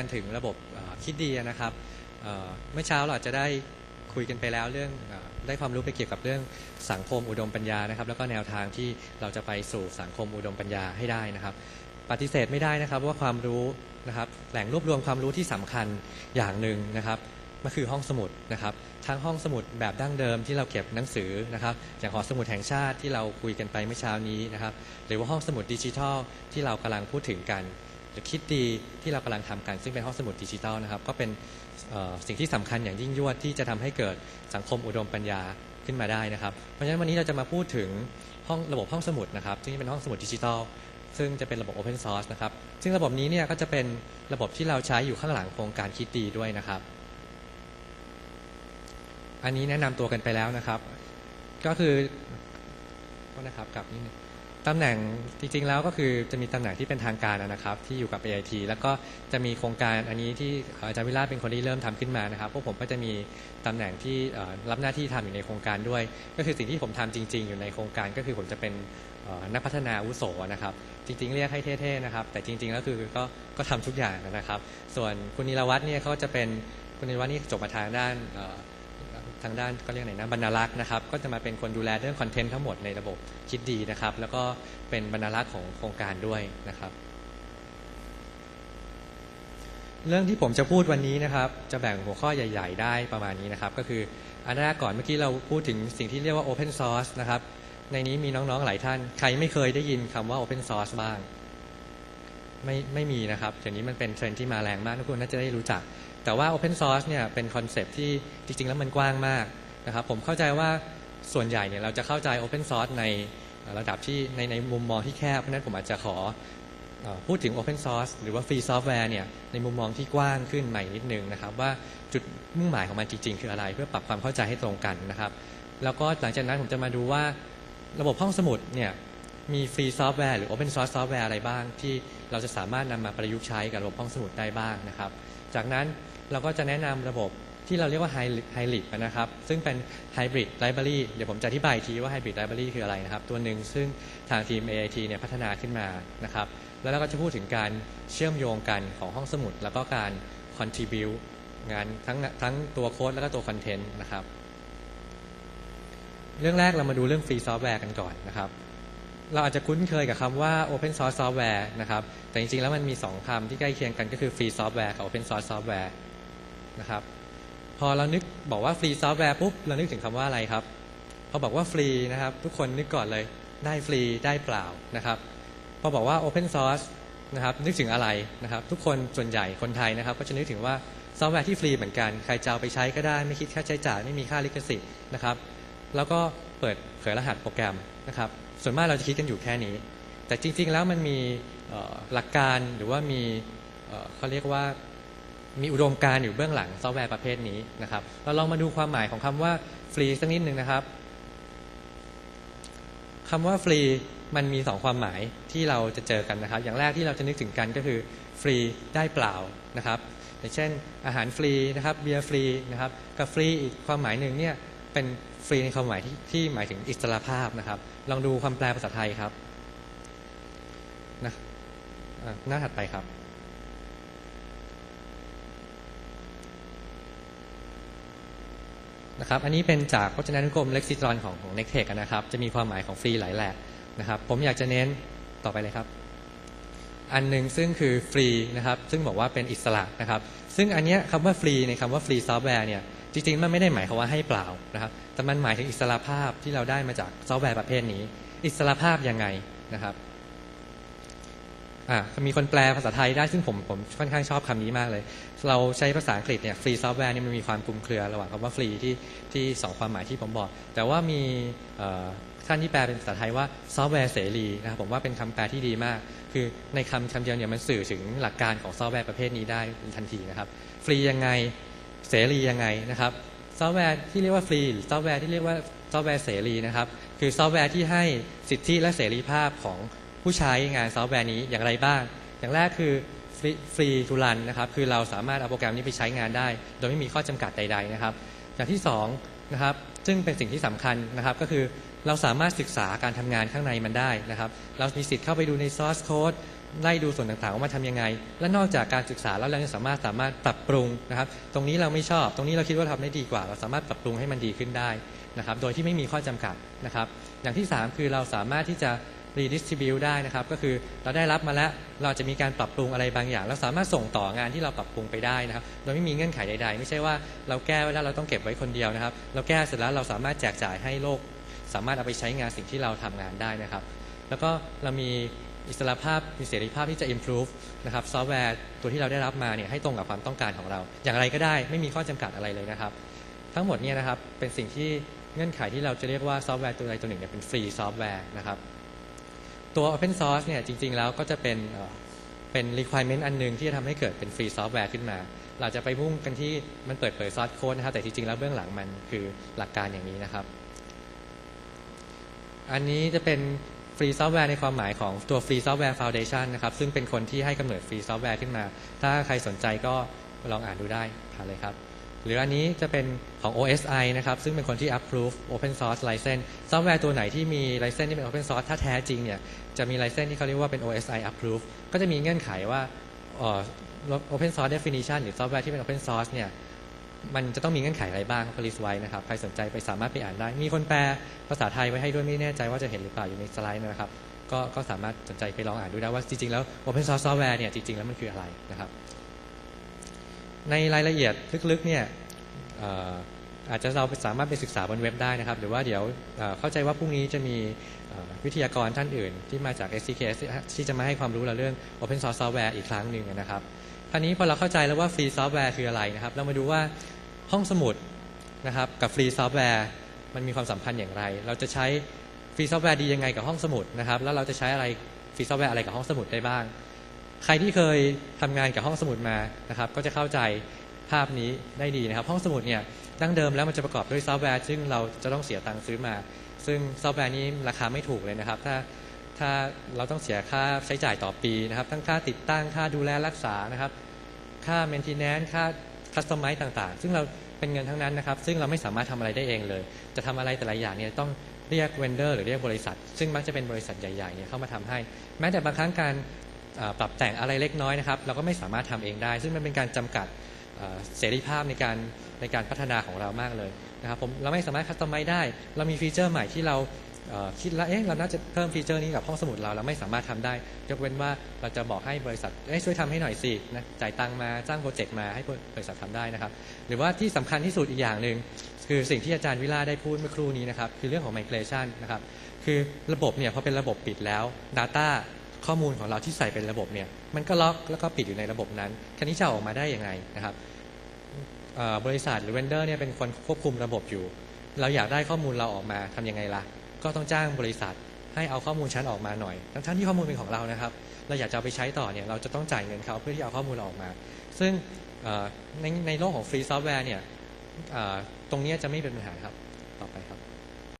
กันถึงระบบคิดดีนะครับเมื่อเช้าเราอาจจะได้คุยกันไปแล้วเรื่องได้ความรู้ไปเกี่ยวกับเรื่องสังคมอุดมปัญญานะครับ แล้วก็แนวทางที่เราจะไปสู่สังคมอุดมปัญญาให้ได้นะครับ ปฏิเสธไม่ได้นะครับว่าความรู้นะครับแหล่งรวบรวมความรู้ที่สำคัญอย่างหนึ่งนะครับมันคือห้องสมุดนะครับ ทั้งห้องสมุดแบบดั้งเดิมที่เราเก็บหนังสือนะครับ อย่างหอสมุดแห่งชาติที่เราคุยกันไปเมื่อเช้านี้นะครับ หรือว่าห้องสมุดดิจิทัลที่เรากำลังพูดถึงกัน หรือคิดดีที่เรากำลังทำกัน ซึ่งเป็นห้องสมุดดิจิทัลนะครับก็เป็นสิ่งที่สำคัญอย่างยิ่งยวดที่จะทำให้เกิดสังคมอุดมปัญญาขึ้นมาได้นะครับ เพราะฉะนั้นวันนี้เราจะมาพูดถึงห้องระบบห้องสมุดนะครับ ซึ่งเป็นห้องสมุดดิจิทัลซึ่งจะเป็นระบบ Open Source นะครับ ซึ่งระบบนี้เนี่ยก็จะเป็นระบบที่เราใช้อยู่ข้างหลังโครงการคิดดีด้วยนะครับ อันนี้แนะนำตัวกันไปแล้วนะครับ ก็คือโทษนะครับกลับนิดนึง ตำแหน่งจริงๆแล้วก็คือจะมีตำแหน่งที่เป็นทางการนะครับ ที่อยู่กับ AIT แล้วก็จะมีโครงการอันนี้ที่อาจารย์วิราชเป็นคนที่เริ่มทำขึ้นมานะครับพวกผมก็จะมีตำแหน่งที่รับหน้าที่ทำอยู่ในโครงการด้วย ก็คือสิ่งที่ผมทำจริง ๆ อยู่ในโครงการก็คือผมจะเป็นนักพัฒนาอุโสนะครับ จริง ๆ เรียกให้เท่ๆนะครับ แต่จริง ๆ แล้วคือก็ก็ทำทุกอย่างนะครับ ส่วนคุณนิรวัตรเนี่ยเขาจะเป็นคุณนิรวัตรนี่จบมาทางด้านอ ทางด้านก็เรียกไหนนะบรรณารักษ์นะครับ ก็จะมาเป็นคนดูแลเรื่องคอนเทนต์ทั้งหมดในระบบคิดดีนะครับ แล้วก็เป็นบรรณารักษ์ของโครงการด้วยนะครับ เรื่องที่ผมจะพูดวันนี้นะครับ จะแบ่งหัวข้อใหญ่ ๆ ได้ประมาณนี้นะครับ ก็คืออันแรกก่อนเมื่อกี้เราพูดถึงสิ่งที่เรียกว่า Open Source นะครับ ในนี้มีน้องๆหลายท่าน ใครไม่เคยได้ยินคำว่า Open Source บ้างไม่ไม่มีนะครับเดี๋ยวนี้มันเป็นเทรนด์ที่มาแรงมากทุกคนน่าจะได้รู้จัก แต่ว่า Open Source เนี่ยเป็นคอนเซปที่จริง ๆ แล้วมันกว้างมากนะครับผมเข้าใจว่าส่วนใหญ่เนี่ยเราจะเข้าใจ Open Source ในระดับที่ในในมุมมองที่แคบเพราะนั้นผมอาจจะขออพูดถึง Open Source หรือว่า Free Software เนี่ยในมุมมองที่กว้างขึ้นใหม่นิดนึงนะครับว่าจุดมุ่งหมายของมันจริง ๆ คืออะไร เพื่อปรับความเข้าใจให้ตรงกันนะครับแล้วก็หลังจากนั้นผมจะมาดูว่าระบบห้องสมุดเนี่ยมีฟรีซอฟต์แวร์หรือ Open Source ซอฟต์แวร์อะไรบ้าง ที่เราจะสามารถนำมาประยุกต์ใช้กับระบบห้องสมุดได้บ้างนะครับ จากนั้น เราก็จะแนะนำระบบที่เราเรียกว่า Hybrid นะครับ ซึ่งเป็น Hybrid Library เดี๋ยวผมจะอธิบายทีว่า Hybrid Library คืออะไรนะครับ ตัวหนึ่งซึ่งทางทีม AIT เนี่ยพัฒนาขึ้นมานะครับ แล้วเราก็จะพูดถึงการเชื่อมโยงกันของห้องสมุด แล้วก็การ contribute งานทั้งทั้งตัวโค้ดแล้วก็ตัวคอนเทนต์นะครับ เรื่องแรกเรามาดูเรื่องฟรีซอฟต์แวร์กันก่อนนะครับ เราอาจจะคุ้นเคยกับคำว่า Open Source Software นะครับ แต่จริงๆแล้วมันมี 2คำที่ใกล้เคียงกันก็คือ Free Software กับ Open Source Software นะครับ พอเรานึกบอกว่า Free Software ปุ๊บเรานึกถึงคำว่าอะไรครับพอบอกว่าฟรีนะครับ ทุกคนนึกก่อนเลยได้ฟรีได้เปล่านะครับ พอบอกว่า Open Source นะครับนึกถึงอะไรนะครับ ทุกคนส่วนใหญ่คนไทยนะครับ ก็จะนึกถึงว่าซอฟต์แวร์ที่ฟรีเหมือนกันใครจะเอาไปใช้ก็ได้ไม่คิดค่าใช้จ่ายไม่มีค่าลิขสิทธิ์นะครับ แล้วก็เปิดเผยรหัสโปรแกรมนะครับ ส่วนมากเราจะคิดกันอยู่แค่นี้ แต่จริง ๆ แล้วมันมีหลักการหรือว่ามีเขาเรียกว่า มีอุดมการณ์อยู่เบื้องหลังซอฟต์แวร์ประเภทนี้นะครับเราลองมาดูความหมายของคำว่าฟรีสักนิดหนึ่งนะครับคำว่าฟรีมันมีสองความหมายที่เราจะเจอกันนะครับ อย่างแรกที่เราจะนึกถึงกันก็คือฟรีได้เปล่านะครับอย่างเช่น อาหารฟรีนะครับเบียร์ฟรีนะครับกับฟรีอีกความหมายหนึ่งเนี่ยเป็นฟรีในความหมายที่ที่หมายถึงอิสระภาพนะครับ ลองดูคำแปลภาษาไทยครับนะหน้าถัดไปครับ นะครับอันนี้เป็นจากพจนานุกรมเล็กซิตรอนของของ n e c t e c h นะครับ จะมีความหมายของฟรีหลายแหล่นะครับ ผมอยากจะเน้นต่อไปเลยครับ อันหนึ่งซึ่งคือฟรีนะครับ ซึ่งบอกว่าเป็นอิสระนะครับ ซึ่งอันเนี้ยคำว่าฟรีในคำว่าฟรีซอฟต์แวร์เนี่ยจริงๆ มันไม่ได้หมายความว่าให้เปล่านะครับ แต่มันหมายถึงอิสระภาพที่เราได้มาจากซอฟต์แวร์ประเภทนี้ อิสระภาพยังไงนะครับ มีคนแปลภาษาไทยได้ซึ่งผมผมค่อนข้างชอบคำนี้มากเลย เราใช้ภาษาอังกฤษเนี่ยฟรีซอฟต์แวร์นี่มันมีความคลุมเครือระหว่างคำว่าฟรีที่ที่สองความหมายที่ผมบอก แต่ว่ามีท่านที่แปลเป็นภาษาไทยว่าซอฟต์แวร์เสรีนะครับผมว่าเป็นคำแปลที่ดีมาก คือในคำคำเดียวเนี่ยมันสื่อถึงหลักการของซอฟต์แวร์ประเภทนี้ได้ทันทีนะครับ ฟรียังไงเสรียังไงนะครับซอฟต์แวร์ที่เรียกว่าฟรีหรือซอฟต์แวร์ที่เรียกว่าซอฟต์แวร์เสรีนะครับคือซอฟต์แวร์ที่ให้สิทธิและเสรีภาพของ ผู้ใช้งานซอฟต์แวร์นี้อย่างไรบ้าง อย่างแรกคือฟรีทูรันนะครับคือเราสามารถเอาโปรแกรมนี้ไปใช้งานได้ โดยไม่มีข้อจำกัดใด ๆนะครับ อย่างที่2นะครับซึ่งเป็นสิ่งที่สำคัญนะครับก็คือเราสามารถศึกษาการทำงานข้างในมันได้นะครับ เรามีสิทธิ์เข้าไปดูใน source code ไล่ดูส่วนต่างๆว่ามันทำยังไง และนอกจากการศึกษาแล้วเรายังสามารถสามารถปรับปรุงนะครับ ตรงนี้เราไม่ชอบ ตรงนี้เราคิดว่าทำได้ดีกว่า เราสามารถปรับปรุงให้มันดีขึ้นได้นะครับ โดยที่ไม่มีข้อจำกัดนะครับ อย่างที่ 3 คือเราสามารถที่จะ redistribute ได้นะครับ ก็คือเราได้รับมาแล้วเราจะมีการปรับปรุงอะไรบางอย่าง เราสามารถส่งต่องานที่เราปรับปรุงไปได้นะครับ โดยไม่มีเงื่อนไขใดๆ ไม่ใช่ว่าเราแก้ไว้แล้วเราต้องเก็บไว้คนเดียวนะครับ เราแก้เสร็จแล้วเราสามารถแจกจ่ายให้โลก สามารถเอาไปใช้งานสิ่งที่เราทำงานได้นะครับ แล้วก็เรามีอิสระภาพมีเสรีภาพที่จะ improve นะครับซอฟต์แวร์ตัวที่เราได้รับมาเนี่ยให้ตรงกับความต้องการของเรา อย่างไรก็ได้ไม่มีข้อจำกัดอะไรเลยนะครับ ทั้งหมดเนี่ยนะครับเป็นสิ่งที่เงื่อนไขที่เราจะเรียกว่าซอฟต์แวร์ตัวใดตัวหนึ่งเนี่ยเป็นฟรีซอฟต์แวร์นะครับ ตัว Open Source เนี่ยจริง ๆ แล้วก็จะเป็นเป็น requirement อันหนึงที่จะทำให้เกิดเป็นฟรีซอฟต์แวร์ขึ้นมา เราจะไปมุ่งกันที่มันเปิดเผยซอสโค้ดนะครับ แต่จริง ๆ แล้วเบื้องหลังมันคือหลักการอย่างนี้นะครับ อันนี้จะเป็นฟรีซอฟต์แวร์ในความหมายของตัวฟรีซอฟต์แวร์ฟ u n เดชันนะครับ ซึ่งเป็นคนที่ให้กำเนิดฟรีซอฟต์แวร์ขึ้นมา ถ้าใครสนใจก็ลองอ่านดูได้ผ่านเลยครับ หรืออันนี้จะเป็นของ OSI นะครับ ซึ่งเป็นคนที่ approve open source license ซอฟต์แวร์ตัวไหนที่มี license ที่เป็น open source ถ้าแท้จริงเนี่ย จะมี license ที่เขาเรียกว่าเป็น OSI approve ก็จะมีเงื่อนไขว่าออ open source definition หรือซอฟต์แวร์ที่เป็น open source เนี่ย มันจะต้องมีเงื่อนไขอะไรบ้างเขาลิสต์ไว้นะครับ ใครสนใจไปสามารถไปอ่านได้ มีคนแปลภาษาไทยไว้ให้ด้วยไม่แน่ใจว่าจะเห็นหรือเปล่าอยู่ในสไลด์นะครับ ก็ก็สามารถสนใจไปลองอ่านดูได้ว่าจริงๆแล้ว Open Source Software เนี่ยจริงๆแล้วมันคืออะไรนะครับ ในรายละเอียดลึกๆเนี่ยอาจจะเราสามารถไปศึกษาบนเว็บได้นะครับ หรือว่าเดี๋ยวเเข้าใจว่าพรุ่งนี้จะมีวิทยากรท่านอื่น ที่มาจาก SCKS ที่จะมาให้ความรู้เราเรื่อง Open Source Software อีกครั้งหนึ่งนะครับคราวนี้พอเราเข้าใจแล้วว่าฟรีซอฟต์แวร์คืออะไรนะครับ เรามาดูว่าห้องสมุดนะครับกับฟรีซอฟต์แวร์มันมีความสัมพันธ์อย่างไร เราจะใช้ฟรีซอฟต์แวร์ดียังไงกับห้องสมุดนะครับ แล้วเราจะใช้อะไรฟรีซอฟต์แวร์อะไรกับห้องสมุดได้บ้าง ใครที่เคยทำงานกับห้องสมุดมานะครับ ก็จะเข้าใจภาพนี้ได้ดีนะครับ ห้องสมุดเนี่ยดั้งเดิมแล้วมันจะประกอบด้วยซอฟต์แวร์ ซึ่งเราจะต้องเสียตังค์ซื้อมา ซึ่งซอฟต์แวร์นี้ราคาไม่ถูกเลยนะครับ ถ้าถ้าเราต้องเสียค่าใช้จ่ายต่อปีนะครับ ทั้งค่าติดตั้งค่าดูแลรักษานะครับ ค่า maintenance ค่า customize ต่างๆ ซึ่งเราเป็นเงินทั้งนั้นนะครับ ซึ่งเราไม่สามารถทำอะไรได้เองเลย จะทำอะไรแต่ละอย่างเนี่ยต้องเรียก vendor หรือเรียกบริษัท ซึ่งมักจะเป็นบริษัทใหญ่ๆเนี่ยเข้ามาทำให้ แม้แต่บางครั้งการ ปรับแต่งอะไรเล็กน้อยนะครับ เราก็ไม่สามารถทำเองได้ ซึ่งมันเป็นการจำกัดเสรีภาพในการในการพัฒนาของเรามากเลยนะครับผมเราไม่สามารถ customize ได้ เรามีฟีเจอร์ใหม่ที่เราคิดแล้วเอ๊ะเราน่าจะเพิ่มฟีเจอร์นี้กับห้องสมุดเราเราไม่สามารถทำได้ ยกเว้นว่าเราจะบอกให้บริษัทเอ้ยช่วยทำให้หน่อยสินะจ่ายตังมาจ้างโปรเจกต์มาให้บริษัททำได้นะครับ หรือว่าที่สำคัญที่สุดอีกอย่างหนึ่งคือสิ่งที่อาจารย์วิลาได้พูดเมื่อครู่นี้นะครับคือเรื่องของ migration นะครับคือระบบเนี่ยพอเป็นระบบปิดแล้ว Data ข้อมูลของเราที่ใส่เป็นระบบเนี่ยมันก็ล็อกแล้วก็ปิดอยู่ในระบบนั้นคันนี้จะออกมาได้ยังไงนะครับบริษัทหรือ vendor เนี่ยเป็นคนควบคุมระบบอยู่ เราอยากได้ข้อมูลเราออกมาทำยังไงล่ะ ก็ต้องจ้างบริษัทให้เอาข้อมูลชั้นออกมาหน่อย ทั้งที่ข้อมูลเป็นของเรานะครับ เราอยากจะเอาไปใช้ต่อเนี่ยเราจะต้องจ่ายเงินเขาเพื่อที่เอาข้อมูลเราออกมา ซึ่งในในโลกของฟรีซอฟต์แวร์เนี่ยตรงนี้จะไม่เป็นปัญหาครับ